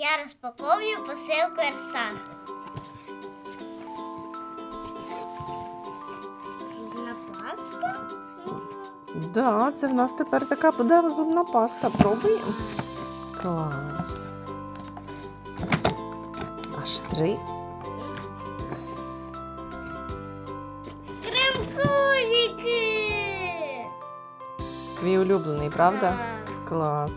Я розпаковую посилку Ерсан. На паста? Да, це в нас тепер така буде розумна паста. Пробуємо. Клас. Аж три. Кремкуліки! Твій улюблений, правда? Так. Клас.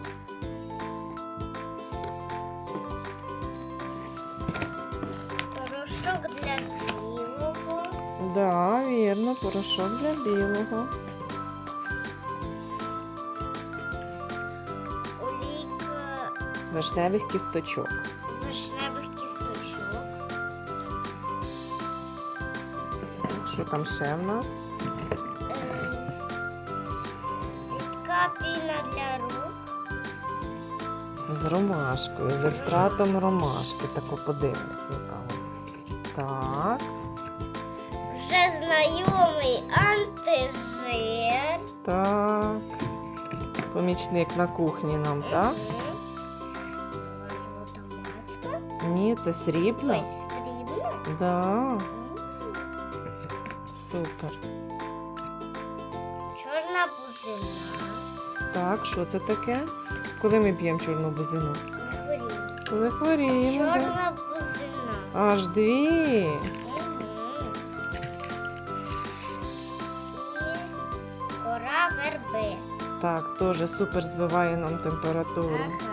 Да, вірно, порошок для білого. Олійка Вишневих кісточок. вишневих кісточок. Що там ще в нас? Е, Рідка піна для рук. З ромашкою, з екстратом ромашки. Тако подивимось, яка вона. Так, Вже знайомий антижир. так. Помічник на кухні нам, так? Ні, це срібно. Ой, срібна. Да, супер. Чорна бузина. Так, що це таке? Коли ми п'ємо чорну бузину? Коли хворіємо. Чорна бузина. Аж дві. Верби. Так, теж супер збиває нам температуру. Ага.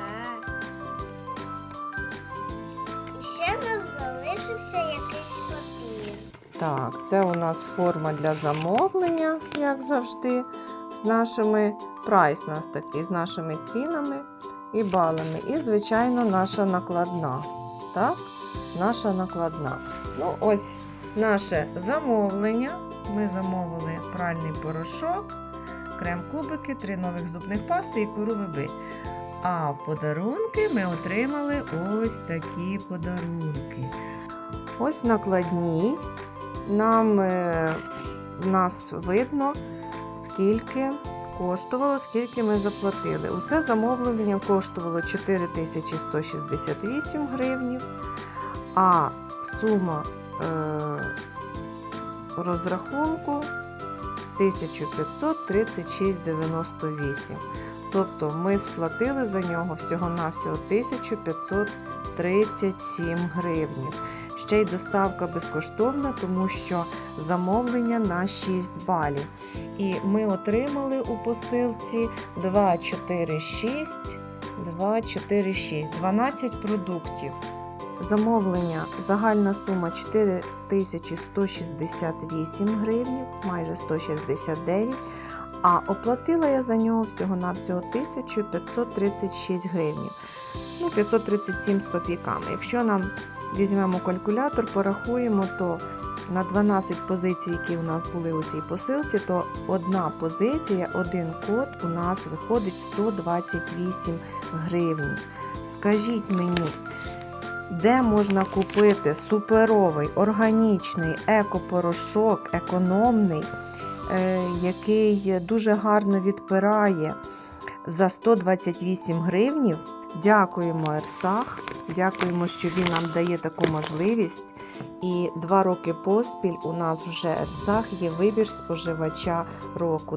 І ще в нас залишився якийсь папір. Так, це у нас форма для замовлення, як завжди, з нашими прайс у нас такий, з нашими цінами і балами. І, звичайно, наша накладна. Так, наша накладна. Ну, ось наше замовлення. Ми замовили пральний порошок, крем-кубики, три нових зубних пасти і кору виби. А в подарунки ми отримали ось такі подарунки. Ось накладні. Нам е, нас видно, скільки коштувало, скільки ми заплатили. Усе замовлення коштувало 4168 гривнів, а сума е, розрахунку 1536,98. Тобто ми сплатили за нього всього-навсього 1537 гривнів. Ще й доставка безкоштовна, тому що замовлення на 6 балів. І ми отримали у посилці 2, 4, 6, 2, 4, 6, 12 продуктів. Замовлення загальна сума 4168 гривнів, майже 169. А оплатила я за нього всього-навсього 1536 гривнів. Ну, 537 з копійками. Якщо нам візьмемо калькулятор, порахуємо, то на 12 позицій, які у нас були у цій посилці, то одна позиція, один код у нас виходить 128 гривень. Скажіть мені, де можна купити суперовий, органічний екопорошок, економний, е, який дуже гарно відпирає за 128 гривнів? Дякуємо Ерсах. Дякуємо, що він нам дає таку можливість. І два роки поспіль у нас вже Ерсах є вибір споживача року.